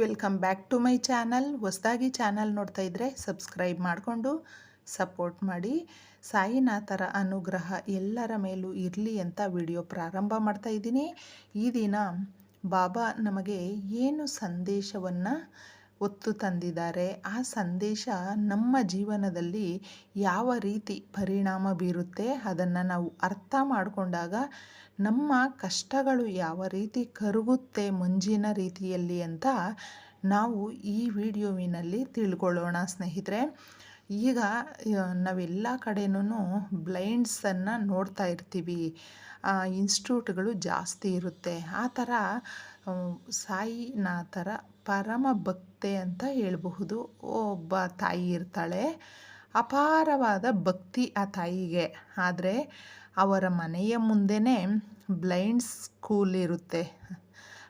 Welcome back to my channel. ಹೊಸದಾಗಿ channel ನೋಡ್ತಾ ಇದ್ದರೆ ಸಬ್ಸ್ಕ್ರೈಬ್ ಮಾಡಿಕೊಂಡು ಸಪೋರ್ಟ್ ಮಾಡಿ. ಸಾಯಿನಾಥರ ಅನುಗ್ರಹ ಎಲ್ಲರ ಮೇಲೂ ಇರಲಿ ಅಂತ ವಿಡಿಯೋ ಪ್ರಾರಂಭ ಮಾಡ್ತಾ ಇದ್ದೀನಿ. ಈ ದಿನ ಬಾಬಾ ನಮಗೆ ಏನು ಸಂದೇಶವನ್ನು ಒತ್ತು ತಂದಿದ್ದಾರೆ. ಆ ಸಂದೇಶ ನಮ್ಮ ಜೀವನದಲ್ಲಿ ಯಾವ ರೀತಿ ಪರಿಣಾಮ ಬೀರುತ್ತೆ ಅದನ್ನು ನಾವು ಅರ್ಥ ಮಾಡಿಕೊಂಡಾಗ ನಮ್ಮ ಕಷ್ಟಗಳು ಯಾವ ರೀತಿ ಕರಗುತ್ತೆ ಮಂಜಿನ ರೀತಿಯಲ್ಲಿ ಅಂತ ನಾವು ಈ ವಿಡಿಯೋವಿನಲ್ಲಿ ತಿಳ್ಕೊಳ್ಳೋಣ ಸ್ನೇಹಿತರೆ. ಈಗ ನಾವೆಲ್ಲ ಕಡೆನೂ ಬ್ಲೈಂಡ್ಸನ್ನು ನೋಡ್ತಾ ಇರ್ತೀವಿ. ಇನ್ಸ್ಟಿಟ್ಯೂಟ್ಗಳು ಜಾಸ್ತಿ ಇರುತ್ತೆ. ಆ ಥರ ಸಾಯಿನಾಥರ ಪರಮ ಭಕ್ತೆ ಅಂತ ಹೇಳಬಹುದು. ಒಬ್ಬ ತಾಯಿ ಇರ್ತಾಳೆ. ಅಪಾರವಾದ ಭಕ್ತಿ ಆ ತಾಯಿಗೆ. ಆದರೆ ಅವರ ಮನೆಯ ಮುಂದೆನೇ ಬ್ಲೈಂಡ್ ಸ್ಕೂಲ್ ಇರುತ್ತೆ.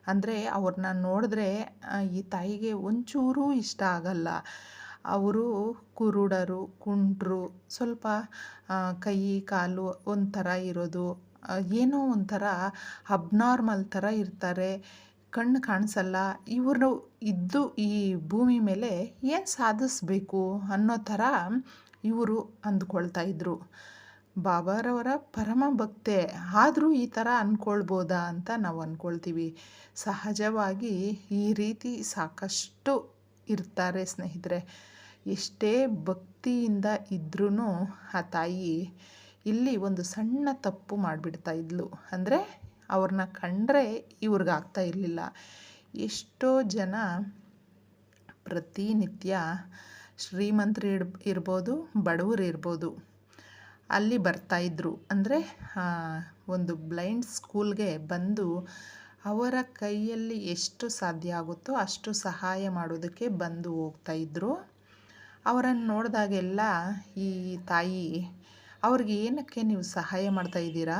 ಅಂದರೆ ಅವ್ರನ್ನ ನೋಡಿದ್ರೆ ಈ ತಾಯಿಗೆ ಒಂಚೂರೂ ಇಷ್ಟ ಆಗಲ್ಲ. ಅವರು ಕುರುಡರು, ಕುಂಟ್ರು, ಸ್ವಲ್ಪ ಕೈ, ಕಾಲು ಒಂಥರ ಇರೋದು. ಏನೋ ಒಂಥರ ಅಬ್ನಾರ್ಮಲ್ ಥರ ಇರ್ತಾರೆ. ಕಣ್ಣು ಕಾಣಿಸಲ್ಲ, ಇವರು ಇದ್ದು ಈ ಭೂಮಿ ಮೇಲೆ ಏನು ಸಾಧಿಸ್ಬೇಕು ಅನ್ನೋ ಥರ ಇವರು ಅಂದ್ಕೊಳ್ತಾ ಇದ್ರು. ಬಾಬಾರವರ ಪರಮ ಭಕ್ತೆ, ಆದರೂ ಈ ಥರ ಅಂದ್ಕೊಳ್ಬೋದಾ ಅಂತ ನಾವು ಅಂದ್ಕೊಳ್ತೀವಿ ಸಹಜವಾಗಿ ಈ ರೀತಿ ಸಾಕಷ್ಟು ಇರ್ತಾರೆ ಸ್ನೇಹಿತರೆ. ಎಷ್ಟೇ ಭಕ್ತಿಯಿಂದ ಇದ್ರೂ ಆ ತಾಯಿ ಇಲ್ಲಿ ಒಂದು ಸಣ್ಣ ತಪ್ಪು ಮಾಡಿಬಿಡ್ತಾ ಇದ್ಲು. ಅಂದರೆ ಅವ್ರನ್ನ ಕಂಡ್ರೆ ಇವ್ರಿಗಾಗ್ತಾ ಇರಲಿಲ್ಲ. ಎಷ್ಟೋ ಜನ ಪ್ರತಿನಿತ್ಯ ಶ್ರೀಮಂತರು ಇಡ್, ಇರ್ಬೋದು, ಬಡವರು ಇರ್ಬೋದು, ಅಲ್ಲಿ ಬರ್ತಾಯಿದ್ರು ಅಂದರೆ ಒಂದು ಬ್ಲೈಂಡ್ ಸ್ಕೂಲ್ಗೆ ಬಂದು ಅವರ ಕೈಯಲ್ಲಿ ಎಷ್ಟು ಸಾಧ್ಯ ಆಗುತ್ತೋ ಅಷ್ಟು ಸಹಾಯ ಮಾಡೋದಕ್ಕೆ ಬಂದು ಹೋಗ್ತಾಯಿದ್ರು ಅವರನ್ನು ನೋಡಿದಾಗೆಲ್ಲ ಈ ತಾಯಿ, ಅವ್ರಿಗೆ ಏನಕ್ಕೆ ನೀವು ಸಹಾಯ ಮಾಡ್ತಾ ಇದ್ದೀರಾ?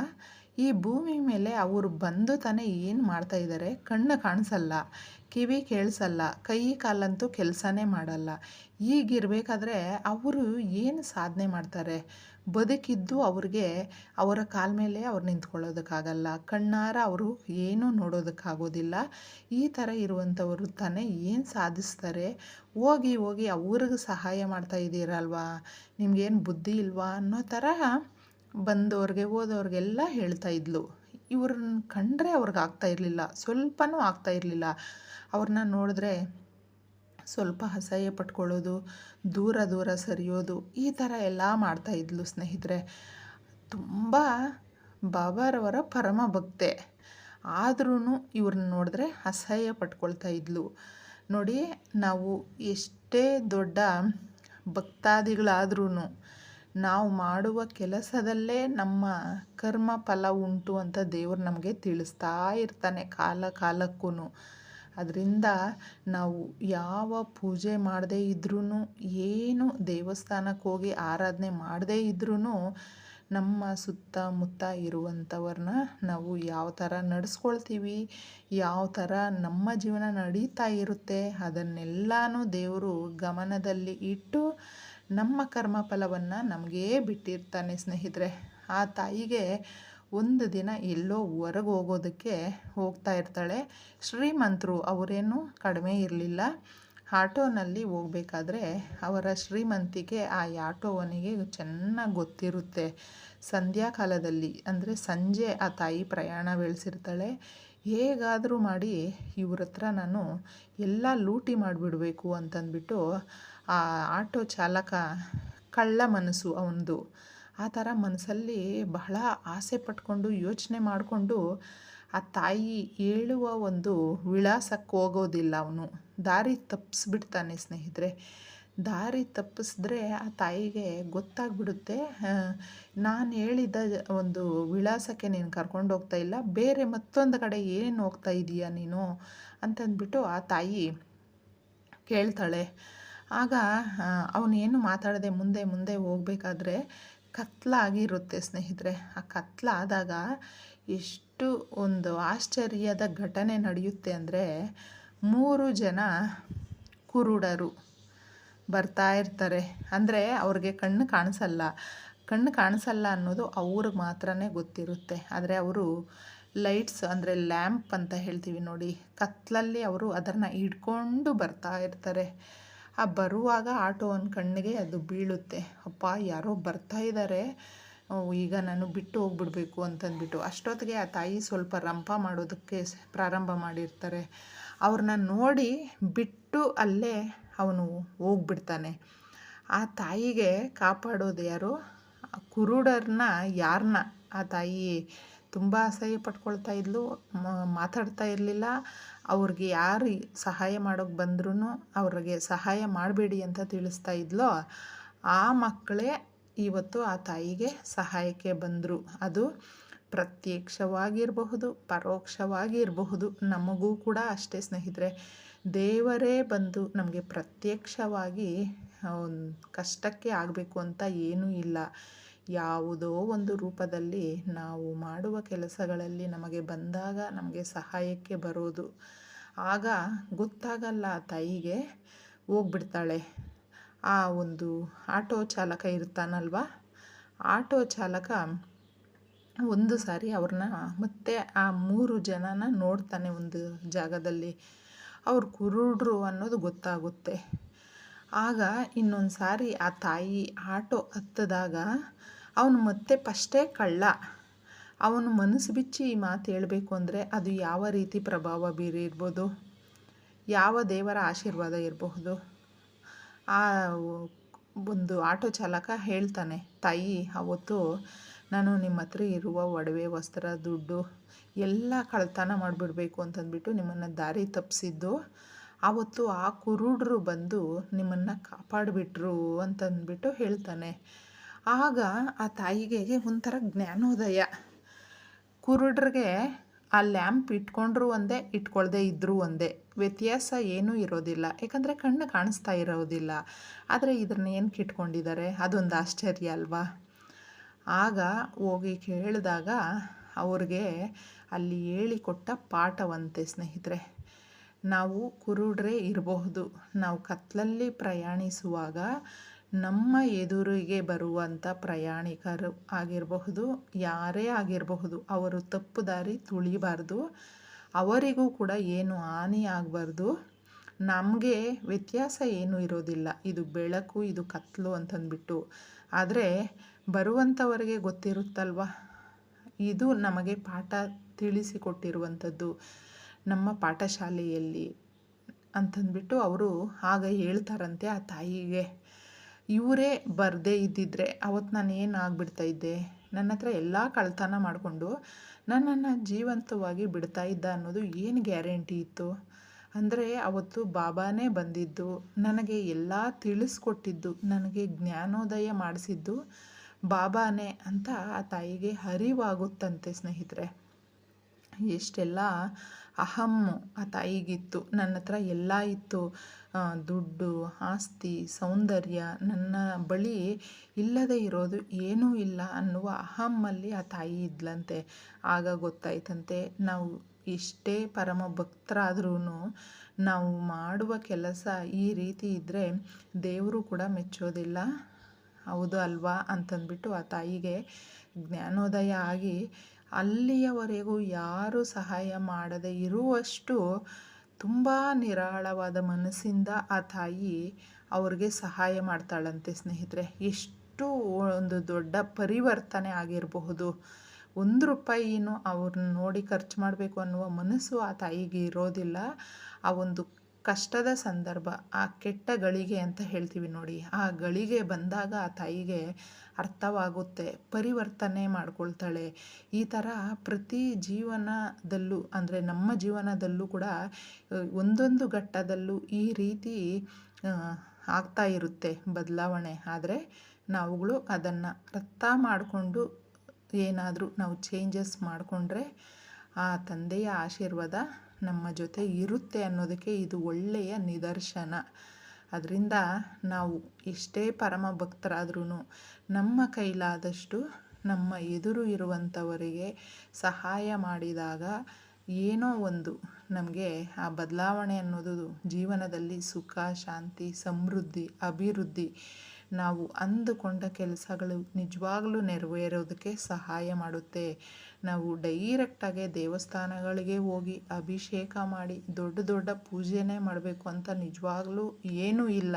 ಈ ಭೂಮಿ ಮೇಲೆ ಅವರು ಬಂದು ತಾನೇ ಏನು ಮಾಡ್ತಾ ಇದ್ದಾರೆ ಕಣ್ಣು ಕಾಣಿಸಲ್ಲ, ಕಿವಿ ಕೇಳಿಸಲ್ಲ, ಕೈ ಕಾಲಂತೂ ಕೆಲಸನೇ ಮಾಡಲ್ಲ. ಈಗಿರಬೇಕಾದ್ರೆ ಅವರು ಏನು ಸಾಧನೆ ಮಾಡ್ತಾರೆ? ಬದುಕಿದ್ದು ಅವ್ರಿಗೆ ಅವರ ಕಾಲ ಮೇಲೆ ಅವ್ರು ನಿಂತ್ಕೊಳ್ಳೋದಕ್ಕಾಗಲ್ಲ. ಕಣ್ಣಾರ ಅವರು ಏನೂ ನೋಡೋದಕ್ಕಾಗೋದಿಲ್ಲ. ಈ ಥರ ಇರುವಂಥವರು ತಾನೇ ಏನು ಸಾಧಿಸ್ತಾರೆ? ಹೋಗಿ ಹೋಗಿ ಅವ್ರಿಗೆ ಸಹಾಯ ಮಾಡ್ತಾ ಇದ್ದೀರಲ್ವಾ ನಿಮಗೇನು ಬುದ್ಧಿ ಇಲ್ವಾ ಅನ್ನೋ ಥರ ಬಂದವ್ರಿಗೆ ಹೋದವ್ರಿಗೆಲ್ಲ ಹೇಳ್ತಾ ಇದ್ಲು. ಇವ್ರನ್ನ ಕಂಡ್ರೆ ಅವ್ರಿಗೆ ಆಗ್ತಾ ಇರಲಿಲ್ಲ. ಸ್ವಲ್ಪನೂ ಆಗ್ತಾ ಇರಲಿಲ್ಲ. ಅವ್ರನ್ನ ನೋಡಿದ್ರೆ ಸ್ವಲ್ಪ ಅಸಹ್ಯ ಪಟ್ಕೊಳ್ಳೋದು, ದೂರ ದೂರ ಸರಿಯೋದು, ಈ ಥರ ಎಲ್ಲ ಮಾಡ್ತಾಯಿದ್ಲು ಸ್ನೇಹಿತರೆ. ತುಂಬ ಬಾಬಾರವರ ಪರಮ ಭಕ್ತೆ. ಆದ್ರೂ ಇವ್ರನ್ನ ನೋಡಿದ್ರೆ ಅಸಹ್ಯ ಪಟ್ಕೊಳ್ತಾ ಇದ್ಲು. ನೋಡಿ, ನಾವು ಎಷ್ಟೇ ದೊಡ್ಡ ಭಕ್ತಾದಿಗಳಾದ್ರೂ ನಾವು ಮಾಡುವ ಕೆಲಸದಲ್ಲೇ ನಮ್ಮ ಕರ್ಮ ಫಲ ಉಂಟು ಅಂತ ದೇವರು ನಮಗೆ ತಿಳಿಸ್ತಾ ಇರ್ತಾನೆ ಕಾಲ ಕಾಲಕ್ಕೂ ಅದರಿಂದ ನಾವು ಯಾವ ಪೂಜೆ ಮಾಡದೇ ಇದ್ರೂ ಏನು ದೇವಸ್ಥಾನಕ್ಕೆ ಹೋಗಿ ಆರಾಧನೆ ಮಾಡದೇ ಇದ್ರೂ ನಮ್ಮ ಸುತ್ತಮುತ್ತ ಇರುವಂಥವ್ರನ್ನ ನಾವು ಯಾವ ಥರ ನಡೆಸ್ಕೊಳ್ತೀವಿ, ಯಾವ ಥರ ನಮ್ಮ ಜೀವನ ನಡೀತಾ ಇರುತ್ತೆ, ಅದನ್ನೆಲ್ಲನೂ ದೇವರು ಗಮನದಲ್ಲಿ ಇಟ್ಟು ನಮ್ಮ ಕರ್ಮ ಫಲವನ್ನು ನಮಗೇ ಬಿಟ್ಟಿರ್ತಾನೆ ಸ್ನೇಹಿತರೆ. ಆ ತಾಯಿಗೆ ಒಂದು ದಿನ ಎಲ್ಲೋ ಹೊರಗೆ ಹೋಗೋದಕ್ಕೆ ಹೋಗ್ತಾ ಇರ್ತಾಳೆ. ಶ್ರೀಮಂತರು ಅವರೇನು ಕಡಿಮೆ ಇರಲಿಲ್ಲ. ಆಟೋನಲ್ಲಿ ಹೋಗಬೇಕಾದ್ರೆ ಅವರ ಶ್ರೀಮಂತಿಗೆ ಆ ಆಟೋವನಿಗೆ ಚೆನ್ನಾಗಿ ಗೊತ್ತಿರುತ್ತೆ. ಸಂಧ್ಯಾಕಾಲದಲ್ಲಿ, ಅಂದರೆ ಸಂಜೆ ಆ ತಾಯಿ ಪ್ರಯಾಣ ಬೆಳೆಸಿರ್ತಾಳೆ. ಹೇಗಾದರೂ ಮಾಡಿ ಇವ್ರ ಹತ್ರ ನಾನು ಎಲ್ಲ ಲೂಟಿ ಮಾಡಿಬಿಡಬೇಕು ಅಂತಂದ್ಬಿಟ್ಟು ಆ ಆಟೋ ಚಾಲಕ ಕಳ್ಳ ಮನಸ್ಸು ಅವನದು ಆ ಥರ ಮನಸ್ಸಲ್ಲಿ ಬಹಳ ಆಸೆ ಪಟ್ಕೊಂಡು ಯೋಚನೆ ಮಾಡಿಕೊಂಡು ಆ ತಾಯಿ ಹೇಳುವ ಒಂದು ವಿಳಾಸಕ್ಕೆ ಹೋಗೋದಿಲ್ಲ ಅವನು. ದಾರಿ ತಪ್ಪಿಸ್ಬಿಡ್ತಾನೆ ಸ್ನೇಹಿತರೆ. ದಾರಿ ತಪ್ಪಿಸಿದ್ರೆ ಆ ತಾಯಿಗೆ ಗೊತ್ತಾಗ್ಬಿಡುತ್ತೆ. ನಾನು ಹೇಳಿದ ಒಂದು ವಿಳಾಸಕ್ಕೆ ನೀನು ಕರ್ಕೊಂಡು ಹೋಗ್ತಾ ಇಲ್ಲ, ಬೇರೆ ಮತ್ತೊಂದು ಕಡೆ ಏನು ಹೋಗ್ತಾ ಇದೀಯ ನೀನು? ಅಂತಂದ್ಬಿಟ್ಟು ಆ ತಾಯಿ ಕೇಳ್ತಾಳೆ. ಆಗ ಅವನೇನು ಮಾತಾಡದೆ ಮುಂದೆ ಮುಂದೆ ಹೋಗಬೇಕಾದ್ರೆ ಕತ್ಲಾಗಿರುತ್ತೆ ಸ್ನೇಹಿತರೆ. ಆ ಕತ್ಲಾದಾಗ ಎಷ್ಟು ಒಂದು ಆಶ್ಚರ್ಯದ ಘಟನೆ ನಡೆಯುತ್ತೆ ಅಂದರೆ ಮೂರು ಜನ ಕುರುಡರು ಬರ್ತಾ ಇರ್ತಾರೆ. ಅಂದರೆ ಅವ್ರಿಗೆ ಕಣ್ಣು ಕಾಣಿಸಲ್ಲ. ಕಣ್ಣು ಕಾಣಿಸಲ್ಲ ಅನ್ನೋದು ಅವ್ರಿಗೆ ಮಾತ್ರನೇ ಗೊತ್ತಿರುತ್ತೆ. ಆದರೆ ಅವರು ಲೈಟ್ಸ್ ಅಂದರೆ ಲ್ಯಾಂಪ್ ಅಂತ ಹೇಳ್ತೀವಿ ನೋಡಿ ಕತ್ತಲಲ್ಲಿ ಅವರು ಅದನ್ನು ಹಿಡ್ಕೊಂಡು ಬರ್ತಾ ಇರ್ತಾರೆ. ಆ ಬರುವಾಗ ಆಟೋ ಒಂದು ಕಣ್ಣಿಗೆ ಅದು ಬೀಳುತ್ತೆ. ಅಪ್ಪ, ಯಾರೋ ಬರ್ತಾ ಇದ್ದಾರೆ ಈಗ ನಾನು ಬಿಟ್ಟು ಹೋಗ್ಬಿಡ್ಬೇಕು ಅಂತಂದ್ಬಿಟ್ಟು. ಅಷ್ಟೊತ್ತಿಗೆ ಆ ತಾಯಿ ಸ್ವಲ್ಪ ರಂಪ ಮಾಡೋದಕ್ಕೆ ಪ್ರಾರಂಭ ಮಾಡಿರ್ತಾರೆ. ಅವ್ರನ್ನ ನೋಡಿ ಬಿಟ್ಟು ಅಲ್ಲೇ ಅವನು ಹೋಗ್ಬಿಡ್ತಾನೆ. ಆ ತಾಯಿಗೆ ಕಾಪಾಡೋದು ಯಾರು? ಕುರುಡರ್ನ ಕುರುಡರನ್ನ ಯಾರನ್ನ ಆ ತಾಯಿ ತುಂಬ ಅಸಹ್ಯ ಪಟ್ಕೊಳ್ತಾ ಇದ್ಲು ಮಾತಾಡ್ತಾ ಇರಲಿಲ್ಲ. ಅವ್ರಿಗೆ ಯಾರು ಸಹಾಯ ಮಾಡೋಕ್ಕೆ ಬಂದ್ರೂ ಅವ್ರಿಗೆ ಸಹಾಯ ಮಾಡಬೇಡಿ ಅಂತ ತಿಳಿಸ್ತಾ ಇದ್ಲೋ, ಆ ಮಕ್ಕಳೇ ಇವತ್ತು ಆ ತಾಯಿಗೆ ಸಹಾಯಕ್ಕೆ ಬಂದರು. ಅದು ಪ್ರತ್ಯಕ್ಷವಾಗಿರಬಹುದು ಪರೋಕ್ಷವಾಗಿ ಇರಬಹುದು ನಮಗೂ ಕೂಡ ಅಷ್ಟೇ ಸ್ನೇಹಿತರೆ, ದೇವರೇ ಬಂದು ನಮಗೆ ಪ್ರತ್ಯಕ್ಷವಾಗಿ ಕಷ್ಟಕ್ಕೆ ಆಗಬೇಕು ಅಂತ ಏನೂ ಇಲ್ಲ. ಯಾವುದೋ ಒಂದು ರೂಪದಲ್ಲಿ ನಾವು ಮಾಡುವ ಕೆಲಸಗಳಲ್ಲಿ ನಮಗೆ ಬಂದಾಗ ನಮಗೆ ಸಹಾಯಕ್ಕೆ ಬರೋದು. ಆಗ ಗೊತ್ತಾಗಲ್ಲ ತಾಯಿಗೆ, ಹೋಗ್ಬಿಡ್ತಾಳೆ. ಆ ಒಂದು ಆಟೋ ಚಾಲಕ ಇರ್ತಾನಲ್ವ? ಆಟೋ ಚಾಲಕ ಒಂದು ಸಾರಿ ಅವ್ರನ್ನ ಮತ್ತೆ ಆ ಮೂರು ಜನನ ನೋಡ್ತಾನೆ ಒಂದು ಜಾಗದಲ್ಲಿ. ಅವ್ರು ಕುರುಡ್ರು ಅನ್ನೋದು ಗೊತ್ತಾಗುತ್ತೆ. ಆಗ ಇನ್ನೊಂದು ಸಾರಿ ಆ ತಾಯಿ ಆಟೋ ಹತ್ತದಾಗ ಅವನು ಮತ್ತೆ ಪಸ್ಟೇ ಕಳ್ಳ. ಅವನು ಮನಸ್ಸು ಬಿಚ್ಚಿ ಈ ಮಾತು ಹೇಳಬೇಕು ಅಂದರೆ ಅದು ಯಾವ ರೀತಿ ಪ್ರಭಾವ ಬೀರಿರ್ಬೋದು ಯಾವ ದೇವರ ಆಶೀರ್ವಾದ ಇರಬಹುದು? ಆ ಒಂದು ಆಟೋ ಚಾಲಕ ಹೇಳ್ತಾನೆ, ತಾಯಿ, ಅವತ್ತು ನಾನು ನಿಮ್ಮ ಹತ್ರ ಇರುವ ಒಡವೆ, ವಸ್ತ್ರ, ದುಡ್ಡು ಎಲ್ಲ ಕಳ್ತನ ಮಾಡಿಬಿಡಬೇಕು ಅಂತಂದ್ಬಿಟ್ಟು ನಿಮ್ಮನ್ನು ದಾರಿ ತಪ್ಪಿಸಿದ್ದು ಆವತ್ತು ಆ ಕುರುಡ್ರು ಬಂದು ನಿಮ್ಮನ್ನು ಕಾಪಾಡಿಬಿಟ್ರು ಅಂತಂದ್ಬಿಟ್ಟು ಹೇಳ್ತಾನೆ. ಆಗ ಆ ತಾಯಿಗೆ ಒಂಥರ ಜ್ಞಾನೋದಯ. ಕುರುಡ್ರಿಗೆ ಆ ಲ್ಯಾಂಪ್ ಇಟ್ಕೊಂಡ್ರು ಒಂದೇ, ಇಟ್ಕೊಳ್ದೇ ಇದ್ದರೂ ಒಂದೇ. ವ್ಯತ್ಯಾಸ ಏನೂ ಇರೋದಿಲ್ಲ. ಯಾಕಂದರೆ ಕಣ್ಣು ಕಾಣಿಸ್ತಾ ಇರೋದಿಲ್ಲ. ಆದರೆ ಇದನ್ನ ಏನಕ್ಕೆ ಇಟ್ಕೊಂಡಿದ್ದಾರೆ ಅದೊಂದು ಆಶ್ಚರ್ಯ ಅಲ್ವಾ? ಆಗ ಹೋಗಿ ಕೇಳಿದಾಗ ಅವ್ರಿಗೆ ಅಲ್ಲಿ ಹೇಳಿಕೊಟ್ಟ ಪಾಠವಂತೆ ಸ್ನೇಹಿತರೆ, ನಾವು ಕುರುಡ್ರೆ ಇರಬಹುದು. ನಾವು ಕತ್ತಲಲ್ಲಿ ಪ್ರಯಾಣಿಸುವಾಗ ನಮ್ಮ ಎದುರಿಗೆ ಬರುವಂಥ ಪ್ರಯಾಣಿಕರು ಆಗಿರಬಹುದು, ಯಾರೇ ಆಗಿರಬಹುದು, ಅವರು ತಪ್ಪು ದಾರಿ ತುಳಿಬಾರ್ದು. ಅವರಿಗೂ ಕೂಡ ಏನು ಹಾನಿ ಆಗಬಾರ್ದು. ನಮಗೆ ವ್ಯತ್ಯಾಸ ಏನೂ ಇರೋದಿಲ್ಲ. ಇದು ಬೆಳಕು, ಇದು ಕತ್ತಲು ಅಂತಂದ್ಬಿಟ್ಟು. ಆದರೆ ಬರುವಂಥವರಿಗೆ ಗೊತ್ತಿರುತ್ತಲ್ವ? ಇದು ನಮಗೆ ಪಾಠ ತಿಳಿಸಿಕೊಟ್ಟಿರುವಂಥದ್ದು ನಮ್ಮ ಪಾಠಶಾಲೆಯಲ್ಲಿ ಅಂತಂದ್ಬಿಟ್ಟು ಅವರು ಆಗ ಹೇಳ್ತಾರಂತೆ ಆ ತಾಯಿಗೆ. ಇವರೇ ಬರದೇ ಇದ್ದಿದ್ರೆ ಅವತ್ತು ನಾನು ಏನು ಆಗ್ಬಿಡ್ತಾ ಇದ್ದೆ? ನನ್ನ ಹತ್ರ ಎಲ್ಲ ಕಳ್ತನ ಮಾಡಿಕೊಂಡು ನನ್ನನ್ನು ಜೀವಂತವಾಗಿ ಬಿಡ್ತಾ ಇದ್ದ ಅನ್ನೋದು ಏನು ಗ್ಯಾರಂಟಿ ಇತ್ತು? ಅಂದರೆ ಅವತ್ತು ಬಾಬಾನೇ ಬಂದಿದ್ದು, ನನಗೆ ಎಲ್ಲ ತಿಳಿಸ್ಕೊಟ್ಟಿದ್ದು, ನನಗೆ ಜ್ಞಾನೋದಯ ಮಾಡಿಸಿದ್ದು ಬಾಬಾನೇ ಅಂತ ಆ ತಾಯಿಗೆ ಅರಿವಾಗುತ್ತಂತೆ ಸ್ನೇಹಿತರೆ. ಎಷ್ಟೆಲ್ಲ ಅಹಮ್ಮು ಆ ತಾಯಿಗಿತ್ತು. ನನ್ನ ಹತ್ರ ಎಲ್ಲ ಇತ್ತು. ದುಡ್ಡು, ಆಸ್ತಿ, ಸೌಂದರ್ಯ ನನ್ನ ಬಳಿ ಇಲ್ಲದೆ ಇರೋದು ಏನೂ ಇಲ್ಲ ಅನ್ನುವ ಅಹಮ್ಮಲ್ಲಿ ಆ ತಾಯಿ ಇದ್ಲಂತೆ. ಆಗ ಗೊತ್ತಾಯ್ತಂತೆ, ನಾವು ಎಷ್ಟೇ ಪರಮ ಭಕ್ತರಾದ್ರೂ ನಾವು ಮಾಡುವ ಕೆಲಸ ಈ ರೀತಿ ಇದ್ದರೆ ದೇವರು ಕೂಡ ಮೆಚ್ಚೋದಿಲ್ಲ. ಹೌದು ಅಲ್ವಾ? ಅಂತಂದ್ಬಿಟ್ಟು ಆ ತಾಯಿಗೆ ಜ್ಞಾನೋದಯ ಆಗಿ ಅಲ್ಲಿಯವರೆಗೂ ಯಾರೂ ಸಹಾಯ ಮಾಡದೆ ಇರುವಷ್ಟು ತುಂಬ ನಿರಾಳವಾದ ಮನಸ್ಸಿಂದ ಆ ತಾಯಿ ಅವ್ರಿಗೆ ಸಹಾಯ ಮಾಡ್ತಾಳಂತೆ ಸ್ನೇಹಿತರೆ. ಎಷ್ಟು ಒಂದು ದೊಡ್ಡ ಪರಿವರ್ತನೆ ಆಗಿರಬಹುದು. ಒಂದು ರೂಪಾಯಿನೂ ಅವ್ರನ್ನ ನೋಡಿ ಖರ್ಚು ಮಾಡಬೇಕು ಅನ್ನುವ ಮನಸ್ಸು ಆ ತಾಯಿಗೆ ಇರೋದಿಲ್ಲ. ಆ ಒಂದು ಕಷ್ಟದ ಸಂದರ್ಭ, ಆ ಕೆಟ್ಟ ಗಳಿಗೆ ಅಂತ ಹೇಳ್ತೀವಿ ನೋಡಿ. ಆ ಗಳಿಗೆ ಬಂದಾಗ ಆ ತಾಯಿಗೆ ಅರ್ಥವಾಗುತ್ತೆ, ಪರಿವರ್ತನೆ ಮಾಡ್ಕೊಳ್ತಾಳೆ. ಈ ಥರ ಪ್ರತಿ ಜೀವನದಲ್ಲೂ, ಅಂದರೆ ನಮ್ಮ ಜೀವನದಲ್ಲೂ ಕೂಡ ಒಂದೊಂದು ಘಟ್ಟದಲ್ಲೂ ಈ ರೀತಿ ಆಗ್ತಾ ಇರುತ್ತೆ ಬದಲಾವಣೆ. ಆದರೆ ನಾವುಗಳು ಅದನ್ನು ಅರ್ಥ ಮಾಡಿಕೊಂಡು ಏನಾದರೂ ನಾವು ಚೇಂಜಸ್ ಮಾಡಿಕೊಂಡ್ರೆ, ಆ ತಂದೆಯ ಆಶೀರ್ವಾದ ನಮ್ಮ ಜೊತೆ ಇರುತ್ತೆ ಅನ್ನೋದಕ್ಕೆ ಇದು ಒಳ್ಳೆಯ ನಿದರ್ಶನ. ಅದರಿಂದ ನಾವು ಎಷ್ಟೇ ಪರಮ ಭಕ್ತರಾದ್ರೂ ನಮ್ಮ ಕೈಲಾದಷ್ಟು ನಮ್ಮ ಎದುರು ಇರುವಂಥವರಿಗೆ ಸಹಾಯ ಮಾಡಿದಾಗ ಏನೋ ಒಂದು ನಮಗೆ ಆ ಬದಲಾವಣೆ ಅನ್ನೋದು ಜೀವನದಲ್ಲಿ ಸುಖ, ಶಾಂತಿ, ಸಮೃದ್ಧಿ, ಅಭಿವೃದ್ಧಿ ನಾವು ಅಂದುಕೊಂಡ ಕೆಲಸಗಳು ನಿಜವಾಗಲೂ ನೆರವೇರೋದಕ್ಕೆ ಸಹಾಯ ಮಾಡುತ್ತೆ. ನಾವು ಡೈರೆಕ್ಟಾಗಿ ದೇವಸ್ಥಾನಗಳಿಗೆ ಹೋಗಿ ಅಭಿಷೇಕ ಮಾಡಿ ದೊಡ್ಡ ದೊಡ್ಡ ಪೂಜೆನೇ ಮಾಡಬೇಕು ಅಂತ ನಿಜವಾಗ್ಲೂ ಏನೂ ಇಲ್ಲ.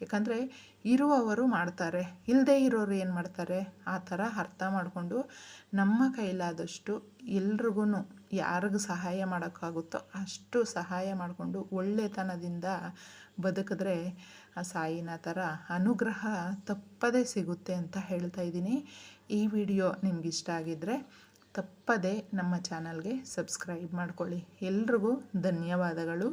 ಯಾಕಂದರೆ ಇರುವವರು ಮಾಡ್ತಾರೆ ಇಲ್ಲದೇ ಇರೋರು ಏನು ಮಾಡ್ತಾರೆ? ಆ ಥರ ಅರ್ಥ ಮಾಡಿಕೊಂಡು ನಮ್ಮ ಕೈಲಾದಷ್ಟು ಎಲ್ರಿಗೂ ಯಾರಿಗೆ ಸಹಾಯ ಮಾಡೋಕ್ಕಾಗುತ್ತೋ ಅಷ್ಟು ಸಹಾಯ ಮಾಡಿಕೊಂಡು ಒಳ್ಳೆತನದಿಂದ ಬದುಕಿದ್ರೆ ಆ ಸಾಯಿನ ಥರ ಅನುಗ್ರಹ ತಪ್ಪದೇ ಸಿಗುತ್ತೆ ಅಂತ ಹೇಳ್ತಾ ಇದ್ದೀನಿ. ಈ ವಿಡಿಯೋ ನಿಮ್ಗೆ ಆಗಿದ್ದರೆ ತಪ್ಪದೇ ನಮ್ಮ ಚಾನಲ್ಗೆ ಸಬ್ಸ್ಕ್ರೈಬ್ ಮಾಡ್ಕೊಳ್ಳಿ. ಎಲ್ರಿಗೂ ಧನ್ಯವಾದಗಳು.